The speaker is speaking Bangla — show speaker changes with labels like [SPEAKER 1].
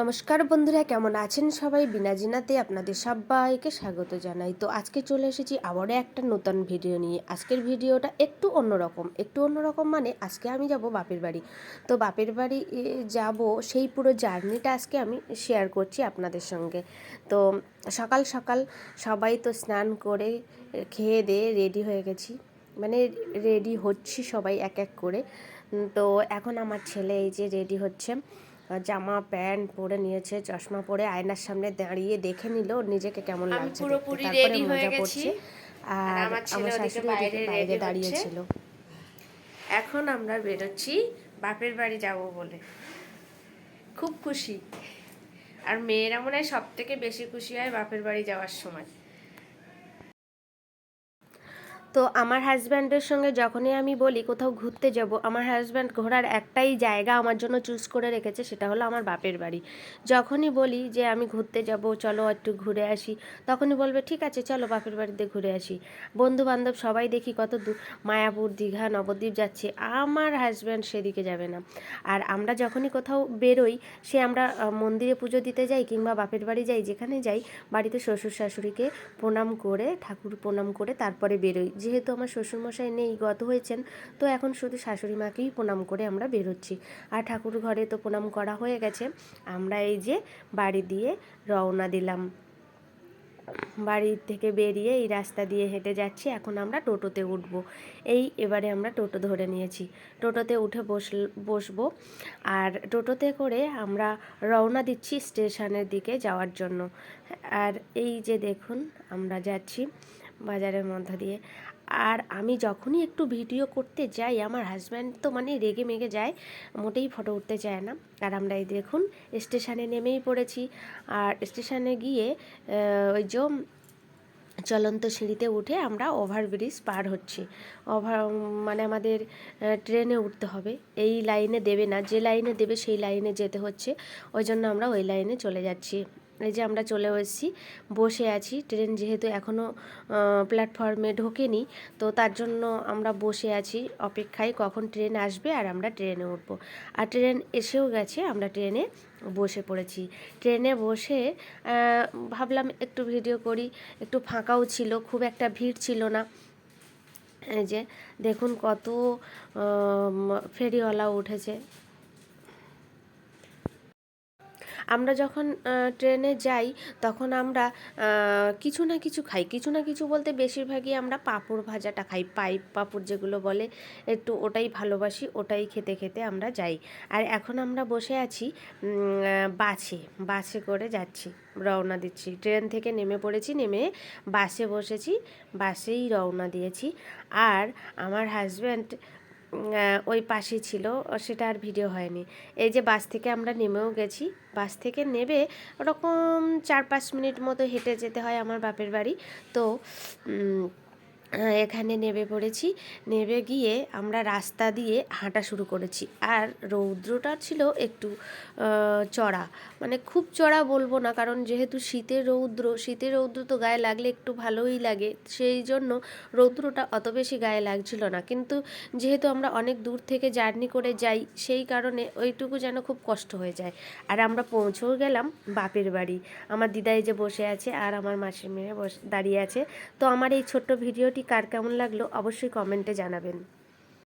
[SPEAKER 1] নমস্কার বন্ধুরা, কেমন আছেন সবাই? বিনা জিনাতে আপনাদের সবাইকে স্বাগত জানাই। তো আজকে চলে এসেছি আবারও একটা নতুন ভিডিও নিয়ে। আজকের ভিডিওটা একটু অন্যরকম। একটু অন্যরকম মানে আজকে আমি যাব বাপের বাড়ি। তো বাপের বাড়ি যাব সেই পুরো জার্নিটা আজকে আমি শেয়ার করছি আপনাদের সঙ্গে। তো সকাল সকাল সবাই তো স্নান করে, খেয়ে দিয়ে রেডি হয়ে গেছি। মানে রেডি হচ্ছি সবাই এক এক করে। তো এখন আমার ছেলে এই যে রেডি হচ্ছে। জামা প্যান্ট পরে নিয়েছে চশমা পরে আয়নার সামনে দাঁড়িয়ে দেখে নিল নিজেকে কেমন লাগছে
[SPEAKER 2] পুরোপুরি ready হয়ে গেছি।
[SPEAKER 1] আর
[SPEAKER 2] আমার
[SPEAKER 1] শাশুড়ি
[SPEAKER 2] বাইরে
[SPEAKER 1] বাইরে। দাঁড়িয়েছিল
[SPEAKER 2] এখন আমরা বেরোচ্ছি বাপের বাড়ি যাব বলে। খুব খুশি। আর মেয়েরা মনে হয় সব থেকে বেশি খুশি হয় বাপের বাড়ি যাওয়ার সময়।
[SPEAKER 1] তো আমার হাজব্যান্ডের সঙ্গে যখনই আমি বলি কোথাও ঘুরতে যাব, আমার হাজব্যান্ড ঘোরার একটাই জায়গা আমার জন্য চুজ করে রেখেছে, সেটা হলো আমার বাপের বাড়ি। যখনই বলি যে আমি ঘুরতে যাব, চলো একটু ঘুরে আসি, তখনই বলবে, ঠিক আছে, চলো বাপের বাড়িতে ঘুরে আসি। বন্ধু বান্ধব সবাই দেখি কত দূর মায়াপুর, দীঘা, নবদ্বীপ যাচ্ছে, আমার হাজব্যান্ড সেদিকে যাবে না। আর আমরা যখনই কোথাও বেরোই, সে আমরা মন্দিরে পুজো দিতে যাই কিংবা বাপের বাড়ি যাই, যেখানে যাই, বাড়িতে শ্বশুর শাশুড়িকে প্রণাম করে, ঠাকুর প্রণাম করে তারপরে বেরোই। যেহেতু আমার শ্বশুরমশাই নেই, গত হয়েছেন, তো এখন শুধু শাশুড়ি মাকেই প্রণাম করে আমরা বেরোচ্ছি। আর ঠাকুর ঘরে তো প্রণাম করা হয়ে গেছে। আমরা এই যে বাড়ি দিয়ে রওনা দিলাম। বাড়ি থেকে বেরিয়ে এই রাস্তা দিয়ে হেঁটে যাচ্ছি। এখন আমরা টোটোতে উঠবো। এই এবারে আমরা টোটো ধরে নিয়েছি। টোটোতে উঠে বস, বসবো। আর টোটোতে করে আমরা রওনা দিচ্ছি স্টেশনের দিকে যাওয়ার জন্য। আর এই যে দেখুন, আমরা যাচ্ছি বাজারের মধ্য দিয়ে। আর আমি যখনই একটু ভিডিও করতে যাই, আমার হাজব্যান্ড তো মানে রেগে মেগে যায়, মোটেই ফটো উঠতে চায় না। আর আমরা এই দেখুন স্টেশনে নেমেই পড়েছি। আর স্টেশনে গিয়ে ওই যে চলন্ত সিঁড়িতে উঠে আমরা ওভারব্রিজ পার হচ্ছি। ওভার মানে আমাদের ট্রেনে উঠতে হবে। এই লাইনে দেবে না, যে লাইনে দেবে সেই লাইনে যেতে হচ্ছে। ওই জন্য আমরা ওই লাইনে চলে যাচ্ছি। এই যে আমরা চলে এসেছি, বসে আছি। ট্রেন যেহেতু এখনও প্ল্যাটফর্মে ঢোকেনি, তো তার জন্য আমরা বসে আছি অপেক্ষায় কখন ট্রেন আসবে আর আমরা ট্রেনে উঠব। আর ট্রেন এসেও গেছে, আমরা ট্রেনে বসে পড়েছি। ট্রেনে বসে ভাবলাম একটু ভিডিও করি, একটু ফাঁকাও ছিল, খুব একটা ভিড় ছিল না। এই যে দেখুন কত ফেরিওয়ালা উঠেছে। আমরা যখন ট্রেনে যাই, তখন আমরা কিছু না কিছু খাই। কিছু না কিছু বলতে বেশিরভাগই আমরা পাঁপড় ভাজাটা খাই। পাইপ পাঁপড় যেগুলো বলে, একটু ওটাই ভালোবাসি, ওটাই খেতে খেতে আমরা যাই। আর এখন আমরা বসে আছি বাসে। বাসে করে যাচ্ছি, রওনা দিচ্ছি। ট্রেন থেকে নেমে পড়েছি, নেমে বাসে বসেছি, বাসেই রওনা দিয়েছি। আর আমার হাজব্যান্ড ওই পাশে ছিল সেটা আর ভিডিও হয়নি। এই যে বাস থেকে আমরা নেমেও গেছি, বাস থেকে নেবে ওরকম চার পাঁচ মিনিট মতো হেঁটে যেতে হয় আমার বাপের বাড়ি। তো এখানে নেমে পড়েছি। নেমে গিয়ে আমরা রাস্তা দিয়ে হাঁটা শুরু করেছি। আর রৌদ্রটা ছিল একটু চড়া। মানে খুব চড়া বলব না, কারণ যেহেতু শীতের রৌদ্র শীতের রৌদ্র তো গায়ে লাগলে একটু ভালোই লাগে। সেই জন্য রৌদ্রটা অত বেশি গায়ে লাগছিল না। কিন্তু যেহেতু আমরা অনেক দূর থেকে জার্নি করে যাই, সেই কারণে ওইটুকু যেন খুব কষ্ট হয়ে যায়। আর আমরা পৌঁছেও গেলাম বাপের বাড়ি। আমার দিদাই যে বসে আছে আর আমার মাসির মেয়ে বসে, দাঁড়িয়ে আছে। তো আমার এই ছোট্ট ভিডিওটি কার কেমন লাগল অবশ্যই কমেন্টে জানাবেন।